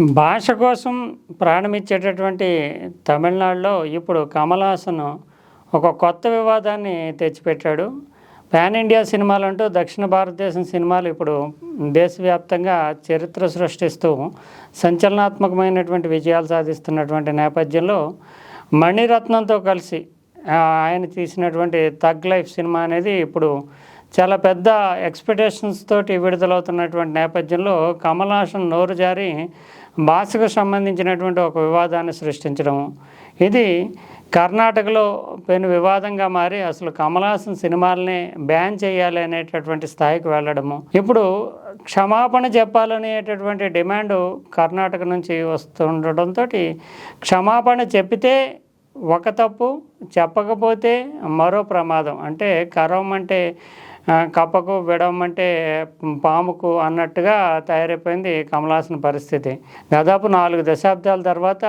భాష కోసం ప్రాణమిచ్చేటటువంటి తమిళనాడులో ఇప్పుడు కమల్ హాసన్ ఒక కొత్త వివాదాన్ని తెచ్చిపెట్టాడు. పాన్ ఇండియా సినిమాలు అంటూ దక్షిణ భారతదేశం సినిమాలు ఇప్పుడు దేశవ్యాప్తంగా చరిత్ర సృష్టిస్తూ సంచలనాత్మకమైనటువంటి విజయాలు సాధిస్తున్నటువంటి నేపథ్యంలో మణిరత్నంతో కలిసి ఆయన తీసినటువంటి తగ్ లైఫ్ సినిమా అనేది ఇప్పుడు చాలా పెద్ద ఎక్స్పెక్టేషన్స్ తోటి విడుదలవుతున్నటువంటి నేపథ్యంలో కమల్ హాసన్ నోరు జారి భాషకు సంబంధించినటువంటి ఒక వివాదాన్ని సృష్టించడం. ఇది కర్ణాటకలో పెను వివాదంగా మారి అసలు కమల్ హాసన్ సినిమాలని బ్యాన్ చేయాలి అనేటటువంటి స్థాయికి వెళ్ళడము. ఇప్పుడు క్షమాపణ చెప్పాలనేటటువంటి డిమాండ్ కర్ణాటక నుంచి వస్తుండటంతో క్షమాపణ చెప్పితే ఒక తప్పు చెప్పకపోతే మరో ప్రమాదం. అంటే కరం అంటే కప్పకు విడవమంటే పాముకు అన్నట్టుగా తయారైపోయింది కమలాసన పరిస్థితి. దాదాపు నాలుగు దశాబ్దాల తర్వాత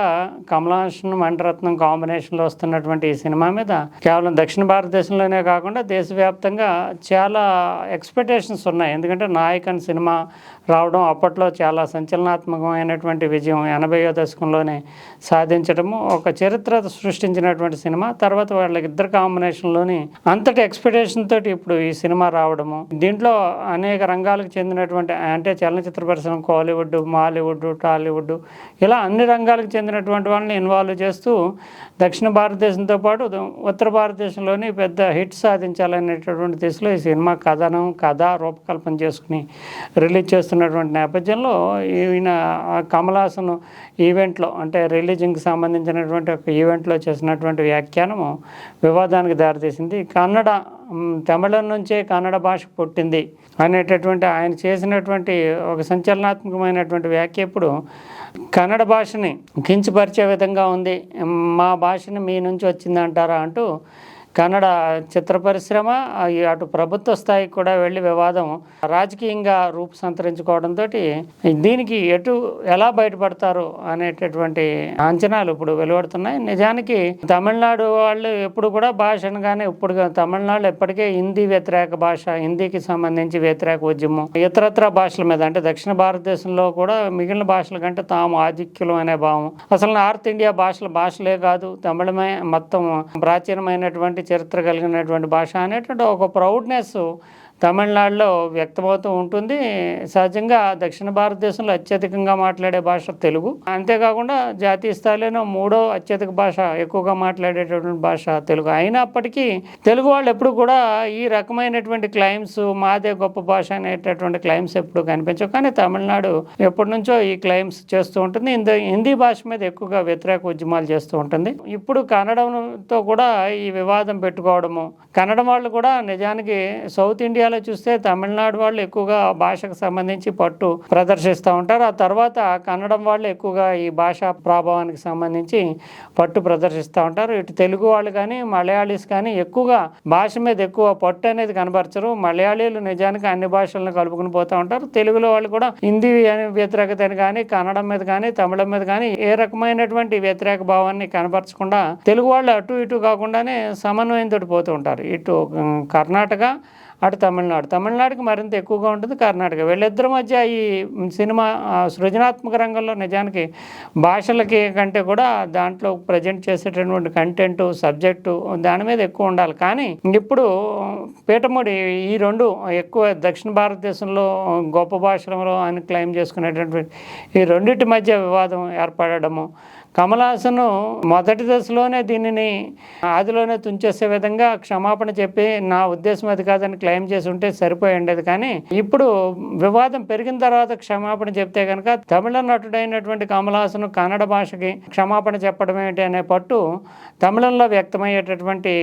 కమలాసనం మణిరత్నం కాంబినేషన్లో వస్తున్నటువంటి ఈ సినిమా మీద కేవలం దక్షిణ భారతదేశంలోనే కాకుండా దేశవ్యాప్తంగా చాలా ఎక్స్పెక్టేషన్స్ ఉన్నాయి. ఎందుకంటే నాయకన్ సినిమా రావడం అప్పట్లో చాలా సంచలనాత్మకమైనటువంటి విజయం ఎనభైయో దశకంలోనే సాధించడము ఒక చరిత్ర సృష్టించినటువంటి సినిమా. తర్వాత వాళ్ళకి ఇద్దరు కాంబినేషన్లోని అంతటి ఎక్స్పెక్టేషన్ తోటి ఇప్పుడు ఈ సినిమా రావడము. దీంట్లో అనేక రంగాలకు చెందినటువంటి అంటే చలనచిత్ర పరిశ్రమ కాలీవుడ్ మాలీవుడ్ టాలీవుడ్ ఇలా అన్ని రంగాలకు చెందినటువంటి వాళ్ళని ఇన్వాల్వ్ చేస్తూ దక్షిణ భారతదేశంతో పాటు ఉత్తర భారతదేశంలోని పెద్ద హిట్ సాధించాలనేటటువంటి దిశలో ఈ సినిమా కథనం కథ రూపకల్పన చేసుకుని రిలీజ్ చేస్తున్నటువంటి నేపథ్యంలో ఈయన కమలాసను ఈవెంట్లో అంటే రిలీజింగ్కి సంబంధించినటువంటి ఒక ఈవెంట్లో చేసినటువంటి వ్యాఖ్యానము వివాదానికి దారితీసింది. కన్నడ తమిళం నుంచే కన్నడ భాష పుట్టింది అనేటటువంటి ఆయన చేసినటువంటి ఒక సంచలనాత్మకమైనటువంటి వ్యాఖ్య ఇప్పుడు కన్నడ భాషని కించపరిచే విధంగా ఉంది. మా భాషని మీ నుంచి వచ్చింది అంటారా అంటూ కన్నడ చిత్ర పరిశ్రమ అటు ప్రభుత్వ స్థాయికి కూడా వెళ్ళి వివాదం రాజకీయంగా రూపు సంతరించుకోవడంతో దీనికి ఎటు ఎలా బయటపడతారు అనేటటువంటి అంచనాలు ఇప్పుడు వెలువడుతున్నాయి. నిజానికి తమిళనాడు వాళ్ళు ఎప్పుడు కూడా భాష అనగానే ఇప్పుడు తమిళనాడు ఎప్పటికే హిందీ వ్యతిరేక భాష హిందీకి సంబంధించి వ్యతిరేక ఉద్యమం ఇతరత్ర భాషల మీద అంటే దక్షిణ భారతదేశంలో కూడా మిగిలిన భాషల కంటే తాము ఆధిక్యులం అనే భావం. అసలు నార్త్ ఇండియా భాషలు భాషలే కాదు తమిళమే మొత్తం ప్రాచీనమైనటువంటి చరిత్ర కలిగినటువంటి భాష అనేటువంటి ఒక ప్రౌడ్నెస్ తమిళనాడులో వ్యక్తమవుతూ ఉంటుంది. సహజంగా దక్షిణ భారతదేశంలో అత్యధికంగా మాట్లాడే భాష తెలుగు. అంతేకాకుండా జాతీయ స్థాయిలోనే మూడో అత్యధిక భాష ఎక్కువగా మాట్లాడేటటువంటి భాష తెలుగు. అయినప్పటికీ తెలుగు వాళ్ళు ఎప్పుడు కూడా ఈ రకమైనటువంటి క్లైమ్స్ మాదే గొప్ప భాష అనేటటువంటి క్లైమ్స్ ఎప్పుడు కనిపించవు. కానీ తమిళనాడు ఎప్పటి నుంచో ఈ క్లైమ్స్ చేస్తూ ఉంటుంది. హిందీ హిందీ భాష మీద ఎక్కువగా వ్యతిరేక ఉద్యమాలు చేస్తూ ఉంటుంది. ఇప్పుడు కన్నడంతో కూడా ఈ వివాదం పెట్టుకోవడము కన్నడం వాళ్ళు కూడా నిజానికి సౌత్ ఇండియా ఇండియాలో చూస్తే తమిళనాడు వాళ్ళు ఎక్కువగా భాషకు సంబంధించి పట్టు ప్రదర్శిస్తూ ఉంటారు. ఆ తర్వాత కన్నడం వాళ్ళు ఎక్కువగా ఈ భాషా ప్రభావానికి సంబంధించి పట్టు ప్రదర్శిస్తూ ఉంటారు. ఇటు తెలుగు వాళ్ళు కానీ మలయాళీస్ కానీ ఎక్కువగా భాష మీద ఎక్కువ పట్టు అనేది కనబరచరు. మలయాళీలు నిజానికి అన్ని భాషలను కలుపుకుని పోతూ ఉంటారు. తెలుగులో వాళ్ళు కూడా హిందీ అనే వ్యతిరేకతని కానీ కన్నడం మీద కానీ తమిళం మీద కానీ ఏ రకమైనటువంటి వ్యతిరేక భావాన్ని కనబరచకుండా తెలుగు వాళ్ళు అటు ఇటు కాకుండానే సమన్వయంతో పోతూ ఉంటారు. ఇటు కర్ణాటక అటు తమిళనాడు. తమిళనాడుకి మరింత ఎక్కువగా ఉంటుంది కర్ణాటక. వీళ్ళిద్దరి మధ్య ఈ సినిమా సృజనాత్మక రంగంలో నిజానికి భాషలకి కంటే కూడా దాంట్లో ప్రజెంట్ చేసేటటువంటి కంటెంట్ సబ్జెక్టు దాని మీద ఎక్కువ ఉండాలి. కానీ ఇప్పుడు పీఠముడి ఈ రెండు ఎక్కువ దక్షిణ భారతదేశంలో గొప్ప భాషలలో అని క్లెయిమ్ చేసుకునేటటువంటి ఈ రెండింటి మధ్య వివాదం ఏర్పడము కమలాసను మొదటి దశలోనే దీనిని ఆదిలోనే తుంచేసే విధంగా క్షమాపణ చెప్పి నా ఉద్దేశం అది కాదని క్లెయిమ్ చేసి ఉంటే సరిపోయి ఉండేది. కానీ ఇప్పుడు వివాదం పెరిగిన తర్వాత క్షమాపణ చెప్తే కనుక తమిళ నటుడైనటువంటి కమలాసను కన్నడ భాషకి క్షమాపణ చెప్పడం ఏంటి అనే పట్టు తమిళంలో వ్యక్తమయ్యేటటువంటి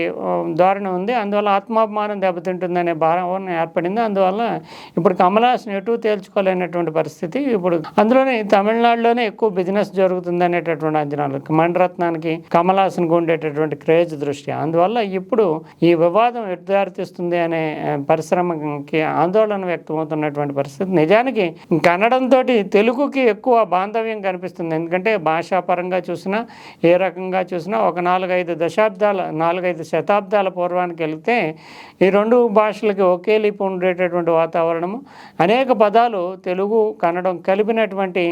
ధోరణి ఉంది. అందువల్ల ఆత్మాభిమానం దెబ్బతింటుందనే భావన ఏర్పడింది. అందువల్ల ఇప్పుడు కమలాసను ఎటు తేల్చుకోలేనటువంటి పరిస్థితి ఇప్పుడు అందులోనే తమిళనాడులోనే ఎక్కువ బిజినెస్ జరుగుతుంది అనేటటువంటి లాంఛనాలు మణిరత్నానికి కమల్ హాసన్కి ఉండేటటువంటి క్రేజ్ దృష్ట్యా అందువల్ల ఇప్పుడు ఈ వివాదం ఎటు దారితీస్తుంది అనే పరిశ్రమకి ఆందోళన వ్యక్తమవుతున్నటువంటి పరిస్థితి. నిజానికి కన్నడంతో తెలుగుకి ఎక్కువ బాంధవ్యం కనిపిస్తుంది. ఎందుకంటే భాషాపరంగా చూసినా ఏ రకంగా చూసినా ఒక నాలుగైదు దశాబ్దాల నాలుగైదు శతాబ్దాల పూర్వానికి వెళితే ఈ రెండు భాషలకి ఒకే లిపి ఉండేటటువంటి వాతావరణము. అనేక పదాలు తెలుగు కన్నడం కలిపినటువంటి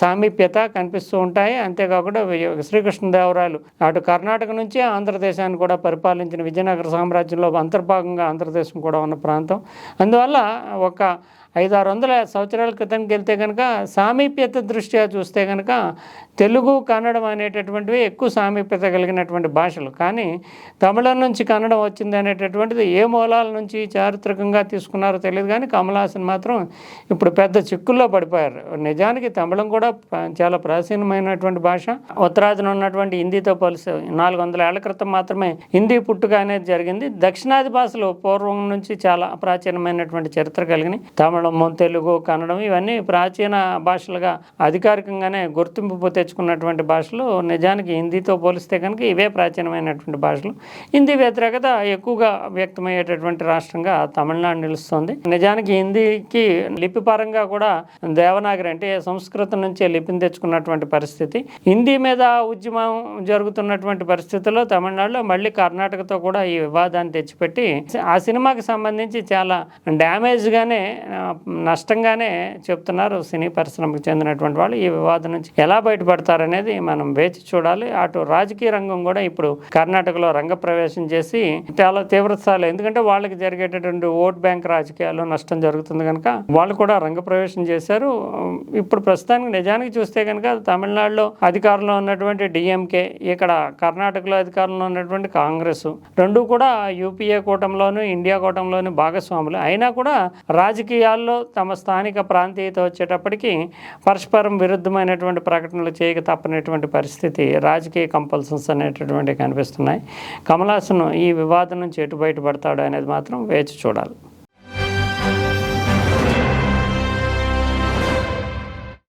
సామీప్యత కనిపిస్తూ ఉంటాయి. అంతేకాకుండా కూడా శ్రీకృష్ణదేవరాయలు అటు కర్ణాటక నుంచి ఆంధ్రదేశాన్ని కూడా పరిపాలించిన విజయనగర సామ్రాజ్యంలో అంతర్భాగంగా ఆంధ్రదేశం కూడా ఉన్న ప్రాంతం. అందువల్ల ఒక ఐదు ఆరు వందల సంవత్సరాల క్రితంకి వెళ్తే కనుక సామీప్యత దృష్ట్యా చూస్తే కనుక తెలుగు కన్నడం అనేటటువంటివి ఎక్కువ సామీప్యత కలిగినటువంటి భాషలు. కానీ తమిళం నుంచి కన్నడం వచ్చింది అనేటటువంటిది ఏ మూలాల నుంచి చారిత్రకంగా తీసుకున్నారో తెలియదు కానీ కమలాసన్ మాత్రం ఇప్పుడు పెద్ద చిక్కుల్లో పడిపోయారు. నిజానికి తమిళం కూడా చాలా ప్రాచీనమైనటువంటి భాష. ఉత్తరాదిన ఉన్నటువంటి హిందీతో పోలిస్తే నాలుగు వందల ఏళ్ళ క్రితం మాత్రమే హిందీ పుట్టుక అనేది జరిగింది. దక్షిణాది భాషలు పూర్వం నుంచి చాలా ప్రాచీనమైనటువంటి చరిత్ర కలిగినాయి తమిళము తెలుగు కన్నడం ఇవన్నీ ప్రాచీన భాషలుగా అధికారికంగానే గుర్తింపు తెచ్చుకున్నటువంటి భాషలు. నిజానికి హిందీతో పోలిస్తే కనుక ఇవే ప్రాచీనమైనటువంటి భాషలు. హిందీ వ్యతిరేకత ఎక్కువగా వ్యక్తమయ్యేటటువంటి రాష్ట్రంగా తమిళనాడు నిలుస్తుంది. నిజానికి హిందీకి లిపి పరంగా కూడా దేవనాగరి అంటే సంస్కృతం నుంచే లిపిని తెచ్చుకున్నటువంటి పరిస్థితి. హిందీ మీద ఉద్యమం జరుగుతున్నటువంటి పరిస్థితుల్లో తమిళనాడులో మళ్ళీ కర్ణాటకతో కూడా ఈ వివాదాన్ని తెచ్చిపెట్టి ఆ సినిమాకి సంబంధించి చాలా డ్యామేజ్గానే నష్టంగానే చెప్తున్నారు సినీ పరిశ్రమకు చెందినటువంటి వాళ్ళు. ఈ వివాదం నుంచి ఎలా బయటపడతారనేది మనం వేచి చూడాలి. అటు రాజకీయ రంగం కూడా ఇప్పుడు కర్ణాటకలో రంగప్రవేశం చేసి చాలా తీవ్రస్థాయిలో ఎందుకంటే వాళ్ళకి జరిగేటటువంటి ఓట్ బ్యాంక్ రాజకీయాల్లో నష్టం జరుగుతుంది కనుక వాళ్ళు కూడా రంగప్రవేశం చేశారు. ఇప్పుడు ప్రస్తుతానికి నిజానికి చూస్తే కనుక తమిళనాడులో అధికారంలో ఉన్నటువంటి డిఎంకే ఇక్కడ కర్ణాటకలో అధికారంలో ఉన్నటువంటి కాంగ్రెస్ రెండు కూడా యూపీఏ కూటమిలోను ఇండియా కూటమిలోను భాగస్వాములు. అయినా కూడా రాజకీయాలు విషయాల్లో తమ స్థానిక ప్రాంతీయత వచ్చేటప్పటికి పరస్పరం విరుద్ధమైనటువంటి ప్రకటనలు చేయక తప్పనటువంటి పరిస్థితి రాజకీయ కంపల్సన్స్ అనేటటువంటివి కనిపిస్తున్నాయి. కమలాసన్ ఈ వివాదం నుంచి ఎటు బయటపడతాడు అనేది మాత్రం వేచి చూడాలి.